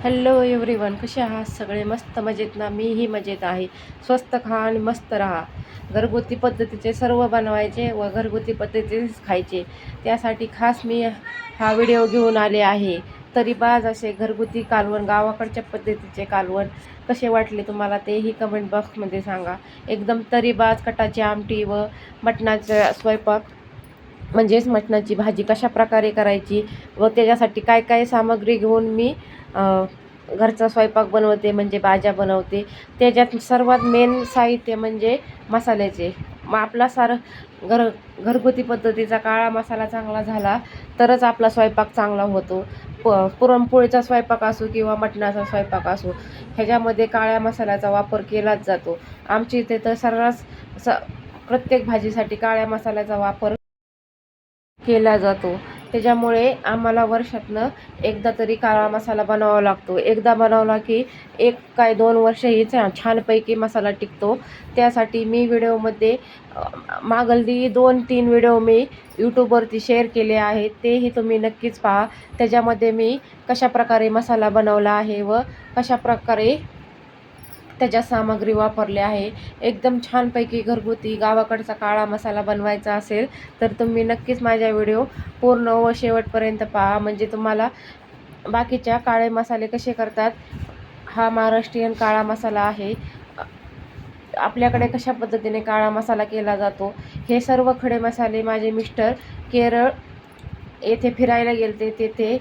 Hello everyone कसे आहात सगळे? मस्त मजेत ना? मीही मजेत आहे. स्वस्त खा आणि मस्त राहा. घरगुती पद्धतीचे सर्व बनवायचे व घरगुती पद्धतीचेच खायचे. त्यासाठी खास मी हा व्हिडिओ घेऊन आले आहे. तरी बाज असे घरगुती कालवण गावाकडच्या पद्धतीचे कालवण. कसे वाटले तुम्हाला तेही कमेंट बॉक्समध्ये सांगा. एकदम तरीबाज कटाची आमटी व मटणाचा स्वयंपाक. म्हणजेच मटणाची भाजी कशा प्रकारे करायची व त्याच्यासाठी काय काय सामग्री घेऊन मी घरचा स्वयंपाक बनवते म्हणजे भाज्या बनवते. त्याच्यात सर्वात मेन साहित्य म्हणजे मसाल्याचे. मग आपला सार घर घरगुती पद्धतीचा काळा मसाला चांगला झाला तरच आपला स्वयंपाक चांगला होतो. प पुरणपोळीचा स्वयंपाक असो किंवा मटणाचा स्वयंपाक असो ह्याच्यामध्ये काळ्या मसाल्याचा वापर केलाच जातो. आमच्या इथे तर सर्रास स प्रत्येक भाजीसाठी काळ्या मसाल्याचा वापर केला जातो. त्याच्यामुळे आम्हाला वर्षातनं एकदा तरी काळा मसाला बनवावा लागतो. एकदा बनवला की एक काय दोन वर्षही छा छानपैकी मसाला टिकतो. त्यासाठी मी व्हिडिओमध्ये मागलदी दोन तीन व्हिडिओ मी यूट्यूबवरती शेअर केले आहेत. तेही तुम्ही नक्कीच पहा. त्याच्यामध्ये मी कशाप्रकारे मसाला बनवला आहे व कशाप्रकारे त्याच्या सामग्री वापरल्या आहे. एकदम छानपैकी घरगुती गावाकडचा काळा मसाला बनवायचा असेल तर तुम्ही नक्कीच माझ्या व्हिडिओ पूर्ण व शेवटपर्यंत पहा. म्हणजे तुम्हाला बाकीच्या काळे मसाले कसे करतात हा महाराष्ट्रीयन काळा मसाला आहे. आपल्याकडे कशा पद्धतीने काळा मसाला केला जातो हे सर्व खडे मसाले माझे मिस्टर केरळ येथे फिरायला गेलते तेथे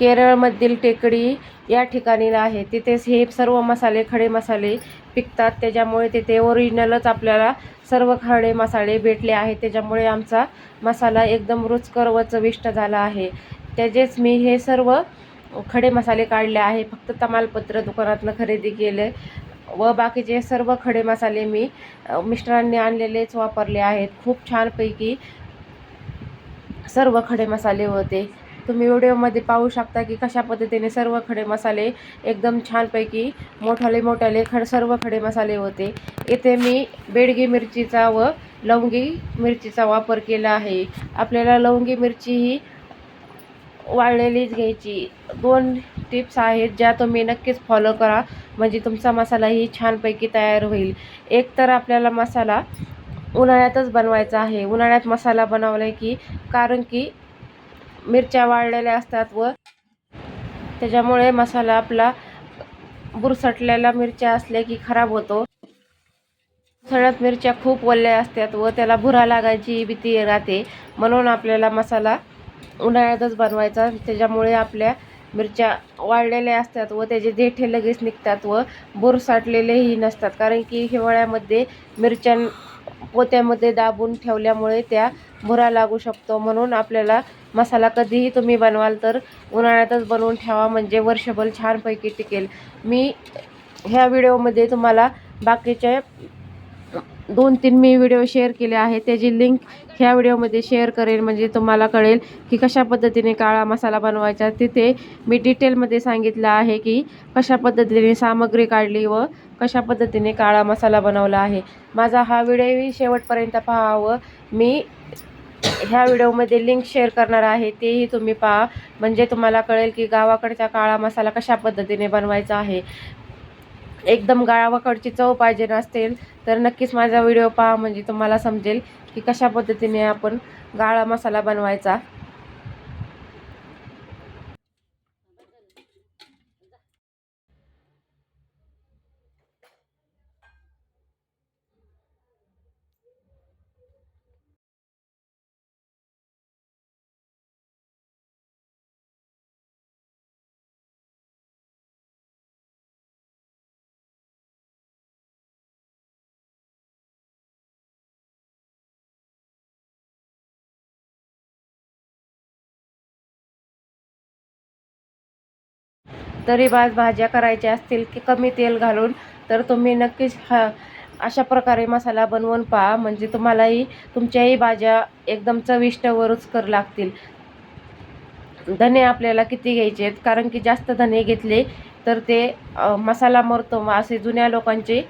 केरळमधील टेकडी या ठिकाणी आहे. तिथेच हे सर्व मसाले खडे मसाले पिकतात. त्याच्यामुळे तिथे ओरिजिनलच आपल्याला सर्व खडे मसाले भेटले आहेत. त्याच्यामुळे आमचा मसाला एकदम रुचकर व चविष्ट झाला आहे. त्याचेच मी हे सर्व खडे मसाले काढले आहे. फक्त तमालपत्र दुकानातनं खरेदी केले व बाकीचे सर्व खडे मसाले मी मिस्टरांनी आणलेलेच वापरले आहेत. खूप छानपैकी सर्व खडे मसाले होते. तुम्ही व्हिडिओमध्ये पाहू शकता की कशा पद्धतीने सर्व खडे मसाले एकदम छानपैकी मोठाले मोठाले खड सर्व खडे मसाले होते. इथे मी बेडगी मिरचीचा व लवंगी मिरचीचा वापर केला आहे. आपल्याला लवंगी मिरची ही वाळलेलीच घ्यायची. दोन टिप्स आहेत ज्या तुम्ही नक्कीच फॉलो करा म्हणजे तुमचा मसालाही छानपैकी तयार होईल. एक तर आपल्याला मसाला उन्हाळ्यातच बनवायचा आहे. उन्हाळ्यात मसाला बनवला की कारण की मिरच्या वाळलेल्या असतात व त्याच्यामुळे मसाला आपला बुरसटलेल्या मिरच्या असल्या की खराब होतो. सळ्यात मिरच्या खूप वल्ल्या असतात व त्याला भुरा लागायची भीती राहते. म्हणून आपल्याला मसाला उन्हाळ्यातच बनवायचा. त्याच्यामुळे आपल्या मिरच्या वाळलेल्या असतात व त्याचे देठे लगेच निघतात व बुर साठलेलेही नसतात. कारण की हिवाळ्यामध्ये मिरच्या पोत्यामध्ये दाबून ठेवल्यामुळे त्या भुरा लागू शकतो. म्हणून आपल्याला मसाला कधीही तुम्ही बनवाल तर उन्हाळ्यातच बनवून ठेवा. म्हणजे वर्षभर छानपैकी टिकेल. मी ह्या व्हिडिओमध्ये तुम्हाला बाकीचे दोन तीन मी व्हिडिओ शेअर केले आहे त्याची लिंक ह्या व्हिडिओमध्ये शेअर करेन म्हणजे तुम्हाला कळेल की कशा पद्धतीने काळा मसाला बनवायचा. तिथे मी डिटेलमध्ये सांगितलं आहे की कशा पद्धतीने सामग्री काढली व कशा पद्धतीने काळा मसाला बनवला आहे? माझा हा व्हिडिओही शेवटपर्यंत पहावं. मी ह्या व्हिडिओमध्ये लिंक शेअर करणार आहे तेही तुम्ही पहा. म्हणजे तुम्हाला कळेल की गावाकडचा काळा मसाला कशा पद्धतीने बनवायचा आहे. एकदम गावाकडची चव पाहिजे नसतील तर नक्कीच माझा व्हिडिओ पहा. म्हणजे तुम्हाला समजेल की कशा पद्धतीने आपण गाळा मसाला बनवायचा. तरी बाज भाज्या करायच्या असतील की कमी तेल घालून तर तुम्ही नक्कीच हा अशा प्रकारे मसाला बनवून पहा. म्हणजे तुम्हालाही तुमच्याही भाज्या एकदम चविष्ट व रुचकर लागतील. धने आपल्याला किती घ्यायचे आहेत? कारण की जास्त धने घेतले तर ते मसाला मरतो असे जुन्या लोकांचे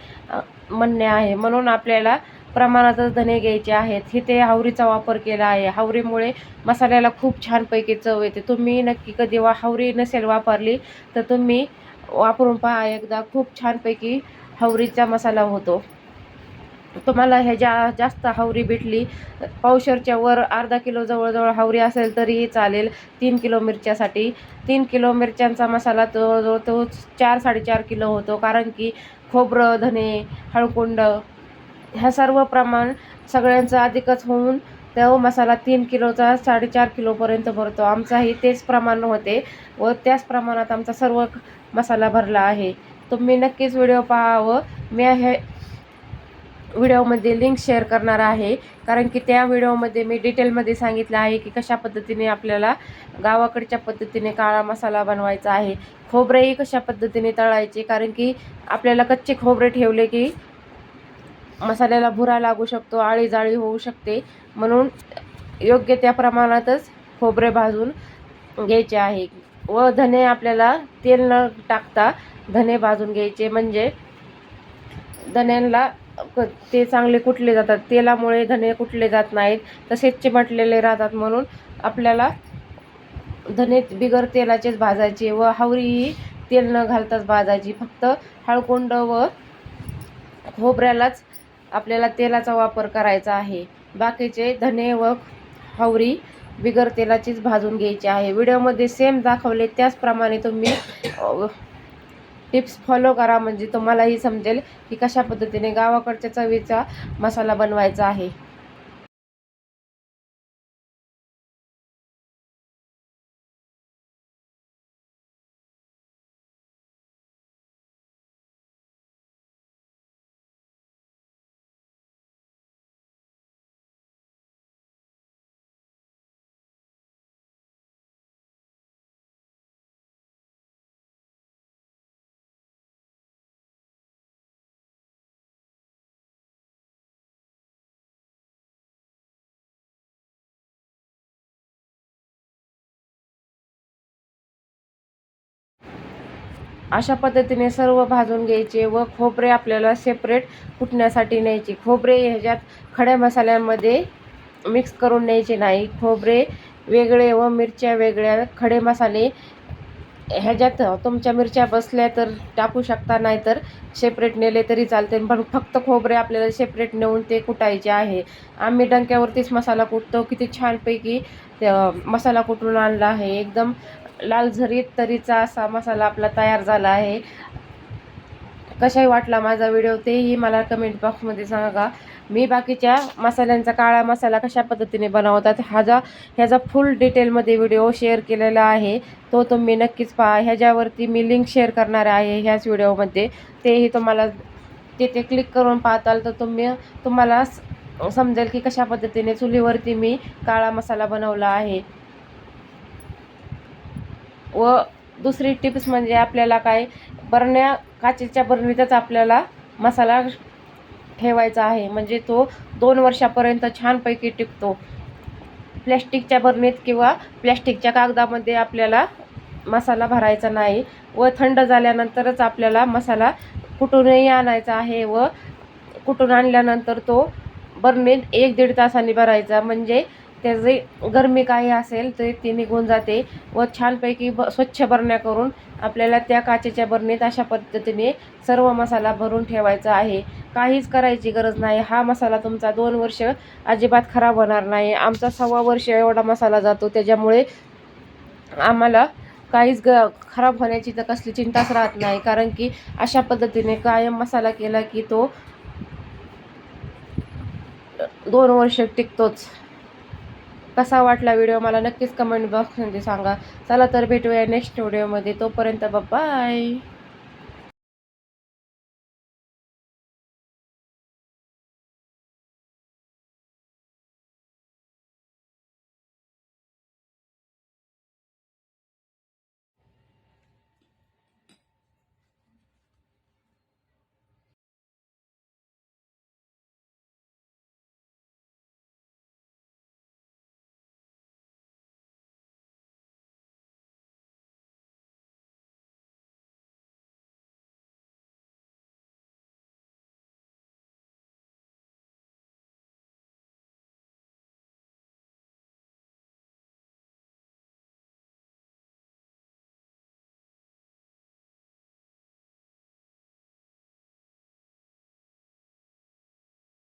म्हणणे आहे. म्हणून आपल्याला प्रमाणातच धने घ्यायचे आहेत. इथे हावरीचा वापर केला आहे. हावरीमुळे मसाल्याला खूप छानपैकी चव येते. तुम्ही नक्की कधी वा हावरी नसेल वापरली तर तुम्ही वापरून पहा. एकदा खूप छानपैकी हावरीचा मसाला होतो. तुम्हाला ह्याच्या जास्त हावरी भेटली पावशरच्या वर अर्धा किलो जवळजवळ हावरी असेल तरीही चालेल. तीन किलो मिरच्यासाठी. तीन किलो मिरच्यांचा मसाला तो तो चार साडेचार किलो होतो. कारण की खोबरं धने हळकुंड ह्या सर्व प्रमाण सगळ्यांचं अधिकच होऊन तो मसाला तीन किलोचा साडेचार किलोपर्यंत भरतो. आमचाही तेच प्रमाण होते व त्याच प्रमाणात आमचा सर्व मसाला भरला आहे. तुम्ही नक्कीच व्हिडिओ पाहावं. मी हे व्हिडिओमध्ये लिंक शेअर करणार आहे. कारण की त्या व्हिडिओमध्ये मी डिटेलमध्ये सांगितलं आहे की कशा पद्धतीने आपल्याला गावाकडच्या पद्धतीने काळा मसाला बनवायचा आहे. खोबरेही कशा पद्धतीने तळायचे? कारण की आपल्याला कच्चे खोबरे ठेवले की मसाल्याला भुरा लागू शकतो आळी जाळी होऊ शकते. म्हणून योग्य त्या प्रमाणातच खोबरे भाजून घ्यायचे आहे. व धने आपल्याला तेल न टाकता धने भाजून घ्यायचे. म्हणजे धन्यांना क ते चांगले कुटले जातात. तेलामुळे धने कुटले जात नाहीत. तसेच चिमटलेले राहतात. म्हणून आपल्याला धने बिगर तेलाचेच भाजायचे व हावरीही तेल न घालताच भाजायची. फक्त हळकुंड व खोबऱ्यालाच आपल्याला तेलाचा वापर करायचा आहे. बाकीचे धने व हवरी बिगर तेलाचीच भाजून घ्यायची आहे. व्हिडिओमध्ये सेम दाखवले त्याचप्रमाणे तुम्ही टिप्स फॉलो करा. म्हणजे तुम्हालाही समजेल की कशा पद्धतीने गावाकडच्या चवीचा मसाला बनवायचा आहे. अशा पद्धतीने सर्व भाजून घ्यायचे व खोबरे आपल्याला सेपरेट कुटण्यासाठी न्यायचे. खोबरे ह्याच्यात खड्या मसाल्यांमध्ये मिक्स करून न्यायचे नाही. खोबरे वेगळे व मिरच्या वेगळ्या खडे मसाले ह्याच्यात तुमच्या मिरच्या बसल्या तर टाकू शकता नाही तर सेपरेट नेले तरी चालते. पण फक्त खोबरे आपल्याला सेपरेट नेऊन ते कुटायचे आहे. आम्ही डंक्यावरतीच मसाला कुटतो. किती छानपैकी मसाला कुटून आणला आहे. एकदम लाल झरीत तरीचा असा मसाला आपला तयार झाला आहे. कशाही वाटला माझा व्हिडिओ तेही मला कमेंट बॉक्समध्ये सांगा. मी बाकीच्या मसाल्यांचा काळा मसाला कशा पद्धतीने बनवतात ह्याचा ह्याचा फुल डिटेलमध्ये व्हिडिओ शेअर केलेला आहे तो तुम्ही नक्कीच पहा. ह्याच्यावरती मी लिंक शेअर करणार आहे ह्याच व्हिडिओमध्ये तेही तुम्हाला तिथे क्लिक करून पाहताल तर तुम्ही तुम्हाला समजेल की कशा पद्धतीने चुलीवरती मी काळा मसाला बनवला आहे. व दुसरी टिप्स म्हणजे आपल्याला काय? बरण्या काचेच्या बरणीतच आपल्याला मसाला ठेवायचा आहे. म्हणजे तो दोन वर्षापर्यंत छानपैकी टिकतो. प्लॅस्टिकच्या बरणीत किंवा प्लॅस्टिकच्या कागदामध्ये आपल्याला मसाला भरायचा नाही व थंड झाल्यानंतरच आपल्याला मसाला कुठूनही आणायचा आहे व कुठून आणल्यानंतर तो बरणीत एक दीड तासांनी भरायचा. म्हणजे त्याचे गरमी काही असेल ते ती निघून जाते व छानपैकी ब स्वच्छ बरण्या करून आपल्याला त्या काचेच्या बरणीत अशा पद्धतीने सर्व मसाला भरून ठेवायचा आहे. काहीच करायची गरज नाही. हा मसाला तुमचा दोन वर्ष अजिबात खराब होणार नाही. आमचा सव्वा वर्ष एवढा मसाला जातो. त्याच्यामुळे आम्हाला काहीच ग खराब होण्याची तर कसली चिंताच राहत नाही. कारण की अशा पद्धतीने कायम मसाला केला की तो दोन वर्ष टिकतोच. कसा वाटला व्हिडिओ मला नक्कीच कमेंट बॉक्समध्ये सांगा. चला तर भेटूया नेक्स्ट व्हिडिओमध्ये तोपर्यंत बाय